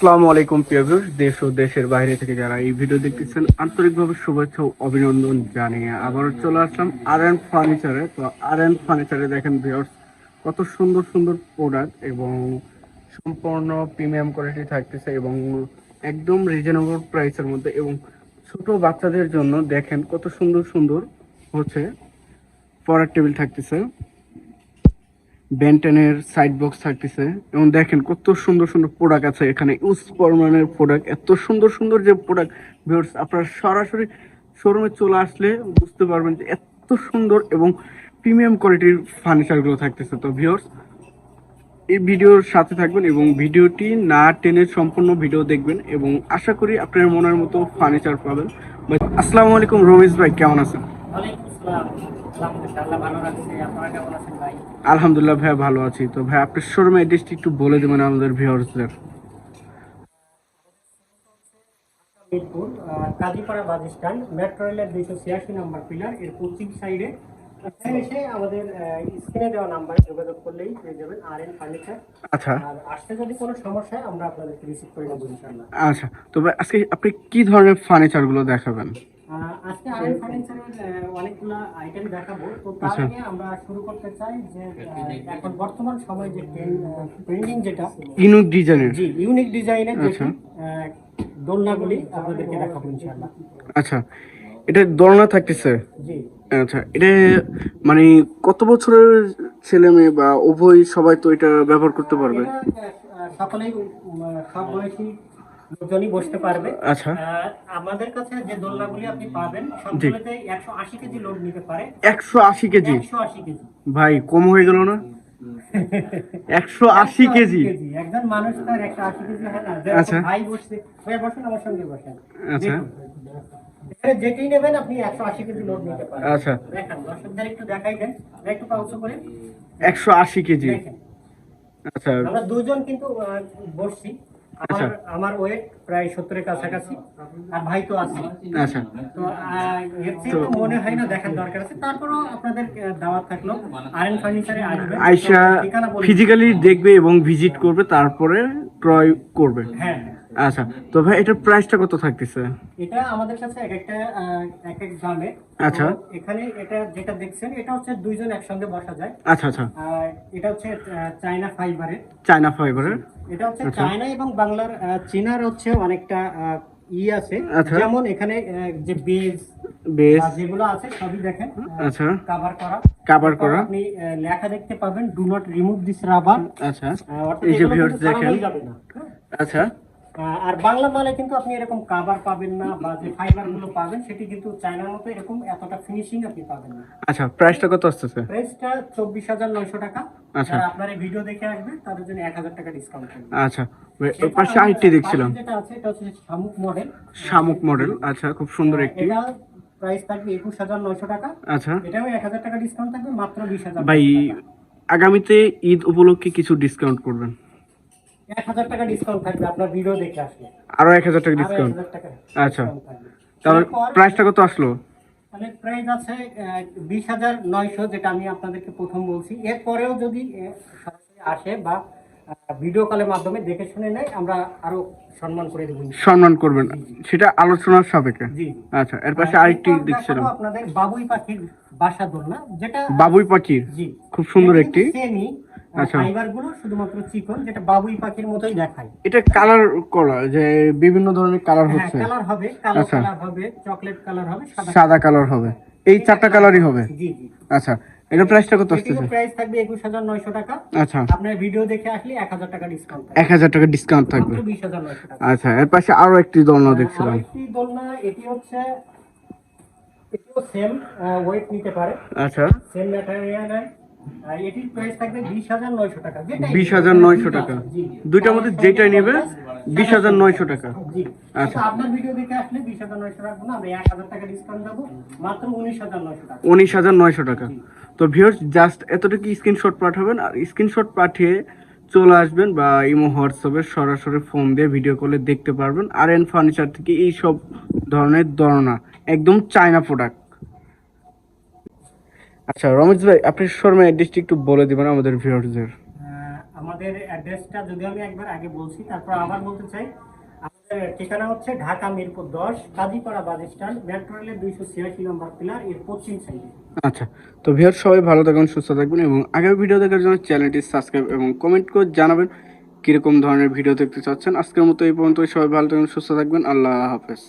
আসসালামু আলাইকুম প্রিয় দেশ ও দেশের বাইরে থেকে যারা এই ভিডিও দেখতেছেন, আন্তরিকভাবে শুভেচ্ছা ও অভিনন্দন জানিয়ে আবার চলে আসলাম আর এন ফার্নিচারে তো আর এন ফার্নিচারে দেখেন ভিউয়ার্স কত সুন্দর সুন্দর প্রোডাক্ট এবং সম্পূর্ণ প্রিমিয়াম কোয়ালিটি থাকতেছে এবং একদম রিজনেবল প্রাইসের মধ্যে এবং ছোট বাচ্চাদের জন্য দেখেন কত সুন্দর সুন্দর হচ্ছে পড়ার টেবিল থাকতেছে। বেন্টেনের সাইড বক্স থাকতেছে। এবং দেখেন কত সুন্দর সুন্দর প্রোডাক্ট আছে এখানে। ইউজ পরিমাণের প্রোডাক্ট এত সুন্দর সুন্দর যে প্রোডাক্ট ভিউয়ার্স আপনারা সরাসরি শোরুমে চলে আসলে বুঝতে পারবেন যে এত সুন্দর এবং প্রিমিয়াম কোয়ালিটির ফার্নিচারগুলো থাকতেছে। তো ভিউয়ার্স এই ভিডিওর সাথে থাকবেন এবং ভিডিওটি না টেনে সম্পূর্ণ ভিডিও দেখবেন এবং আশা করি আপনার মনের মতো ফার্নিচার পাবেন। আসসালামু আলাইকুম রমেশ ভাই, কেমন আছেন? আলহামদুলিল্লাহ ভাই ভালো আছি। তো ভাই আপনার শোরুম অ্যাড্রেসটি একটু বলে দেবেন আমাদের ভিউয়ার্সদের Mirpur Kazipara bus stand metro রেলের দুইশো ছিয়াশি নম্বর পিলার এর পশ্চিম সাইডে এসে আমাদের স্ক্রিনে দেওয়া নাম্বারে যোগাযোগ করলেই পেয়ে যাবেন আর এন ফার্নিচার আচ্ছা। আর আসতে যদি কোনো সমস্যা হয় আমরা আপনাদেরকে রিসিভ করে নেব আচ্ছা তো আজকে আপনি কি ধরনের ফার্নিচারগুলো দেখাবেন? আজকে আর এন ফার্নিচারের অনেকগুলো আইটেম দেখাবো। তো তার আচ্ছা। আগে আমরা শুরু করতে চাই যে এখন বর্তমান সময় যে ট্রেন্ডিং যেটা ইনুক ডিজাইনের জি ইউনিক ডিজাইনের যে আচ্ছা। দোলনাগুলি আপনাদেরকে দেখাবো ইনশাআল্লাহ। আচ্ছা। এটা দোলনা থাকতেছে। জি। আচ্ছা এটা মানে কত বছরের ছেলে মেয়ে বা উভয় সবাই তো এটা ব্যবহার করতে পারবে? সকলেই সব বয়সী লোকজনই বসতে পারবে। আচ্ছা। আমাদের কাছে যে দোলনাগুলি আপনি পাবেন সবগুলোতে একশো আশি কেজি লোড নিতে পারে। একশো আশি কেজি? একশো আশি কেজি। ভাই কম হয়ে গেল না? একশো আশি কেজি? একজন মানুষ তার একশো আশি কেজি হয় না। আচ্ছা। ভাই বসছে বসেন আমার সঙ্গে বসেন আচ্ছা। এখানে যেটাই নেবেন আপনি একশো আশি কেজি লোড নিতে পারেন। আচ্ছা। দেখেন দর্শকদের একটু দেখাই দেন একটু পাউচ করে। একশো আশি কেজি। আচ্ছা। আমরা দুজন কিন্তু বসছি। আচ্ছা। আমার আমার ওয়েট প্রায় সত্তরের কাছাকাছি আর ভাই তো আছে। আচ্ছা। তো এর মনে হয় না দেখার দরকার আছে। তারপরও আপনাদের দাওয়াত থাকল। আয়রন ফার্নিচারে বলে দিন। ফিজিক্যালি দেখবে এবং ভিজিট করবে তারপরে ক্রয় করবে। হ্যাঁ। আচ্ছা তো ভাই এটার প্রাইসটা কত থাকতেছে? এটা আমাদের কাছে এক একটা এক এক দামে আচ্ছা। এখানে এটা যেটা দেখছেন এটা হচ্ছে দুইজন একসঙ্গে বসা যায়। আচ্ছা আচ্ছা। আর এটা হচ্ছে চায়না ফাইবারের চায়না ফাইবারের এটা হচ্ছে আচ্ছা। চায়না এবং বাংলার চীনার হচ্ছে অনেকটা ই আছে। আচ্ছা। যেমন এখানে যে বেজ বেশ বা যেগুলো আছে সবই দেখেন আচ্ছা। কভার করা। কভার করা। আপনি লেখা দেখতে পাবেন do not remove this rubber আচ্ছা। এই যে viewers দেখেন। আচ্ছা। আর বাংলা মালে কিন্তু আপনি এরকম কাভার পাবেন না বা যে ফাইবারগুলো পাবেন সেটি কিন্তু চায়নার মতো এরকম এতটা ফিনিশিং আপনি পাবেন না। আচ্ছা প্রাইসটা কত আসতেছে? প্রাইসটা চব্বিশ হাজার নয়শো টাকা। আচ্ছা। আপনার এই ভিডিও দেখে আসবে তাদের জন্য এক হাজার টাকা ডিসকাউন্ট থাকবে আচ্ছা ওই পাশে আরেকটি দেখছিলাম। যেটা আছে এটা হচ্ছে শামুক মডেল শামুক মডেল আচ্ছা খুব সুন্দর একটি। এটা প্রাইস থাকবে একুশ হাজার নয়শো টাকা। আচ্ছা। এটাও এক হাজার টাকা ডিসকাউন্ট থাকবে মাত্র বিশ হাজার ভাই আগামীতে ঈদ উপলক্ষে কিছু ডিসকাউন্ট করবেন। এক হাজার টাকা ডিসকাউন্ট থাকবে আপনার ভিডিও দেখে আসলে। আরও এক হাজার টাকা ডিসকাউন্ট আচ্ছা। তাহলে প্রাইসটা কত আসলো? তাহলে প্রাইস আছে বিশ হাজার নয়শো যেটা আমি আপনাদেরকে প্রথম বলছি। এরপরেও যদি আসে বা ভিডিও কলের মাধ্যমে দেখে শুনে নেয় আমরা আরও সম্মান করে দেবো। সম্মান করবেন। সেটা আলোচনার সাপেক্ষে? জি। আচ্ছা এর পাশে আরেকটি দেখছিলাম। আপনাদের বাবুই পাখির বাসা দোলনা যেটা বাবুই পাখির? জি। খুব সুন্দর একটি। সেমি আচ্ছা। শুধুমাত্র চিকন যেটা বাবুই পাখির মতোই দেখায়। এটা কালার করা যে বিভিন্ন ধরনের কালার হ্যাঁ হচ্ছে। কালার হবে কালো আচ্ছা। কালার হবে চকলেট কালার হবে সাদা কালার হবে। এই চারটা কালারই হবে? জি জি। আচ্ছা এটা প্রাইসটা কত আসতেছে? প্রাইস থাকবে একুশ হাজার নয়শো টাকা। আচ্ছা। আপনার ভিডিও দেখে আসলে এক হাজার টাকা ডিসকাউন্ট এক হাজার টাকা ডিসকাউন্ট থাকবে। টাকা। আচ্ছা এর পাশে আরও একটি দোলনা দেখছিলাম। আরেকটি দোলনা এটি হচ্ছে এটিও সেম ওয়েট নিতে পারে। আচ্ছা। সেম ম্যাটেরিয়াল এটির প্রাইস থাকবে বিশ হাজার নয়শো টাকা যেটাই বিশ হাজার নয়শো টাকা। দুইটার মধ্যে যেটাই নেবে বিশ হাজার নয়শো টাকা। আচ্ছা। আপনার ভিডিও দেখে আসলে বিশ হাজার নয়শো রাখব না আমরা এক হাজার টাকা ডিসকাউন্ট দেবো মাত্র উনিশ হাজার নয়শো টাকা। উনিশ হাজার নয়শো টাকা। তো ভিউয়ার্স জাস্ট এতটুকু স্ক্রিনশট পাঠাবেন আর স্ক্রিনশট পাঠিয়ে চলে আসবেন বা ইমো হোয়াটসঅ্যাপে সরাসরি ফোন দিয়ে ভিডিও কলে দেখতে পারবেন। আর এন ফার্নিচার থেকে এই সব ধরনের ধরনা একদম চায়না প্রোডাক্ট আচ্ছা রমেশ ভাই আপনি শর্মা অ্যাড্রেসটি একটু বলে দিবেন আমাদের ভিউয়ার্সদের। আহ, আমাদের অ্যাড্রেসটা যদি আমি একবার আগে বলছি তারপর আবার বলতে চাই আমাদের ঠিকানা হচ্ছে ঢাকা মিরপুর দশ কাজীপাড়া বাস স্ট্যান্ড মেট্রো রেলের দুইশো ছিয়াশি নম্বর পিলার এর পশ্চিম সাইডে। আচ্ছা তো ভিউয়ার সবাই ভালো থাকবেন সুস্থ থাকবেন এবং আগামী ভিডিও দেখার জন্য চ্যানেলটি সাবস্ক্রাইব এবং কমেন্ট করে জানাবেন কীরকম ধরনের ভিডিও দেখতে চাচ্ছেন। আজকের মতো এই পর্যন্ত সবাই ভালো থাকবেন সুস্থ থাকবেন আল্লাহ হাফেজ।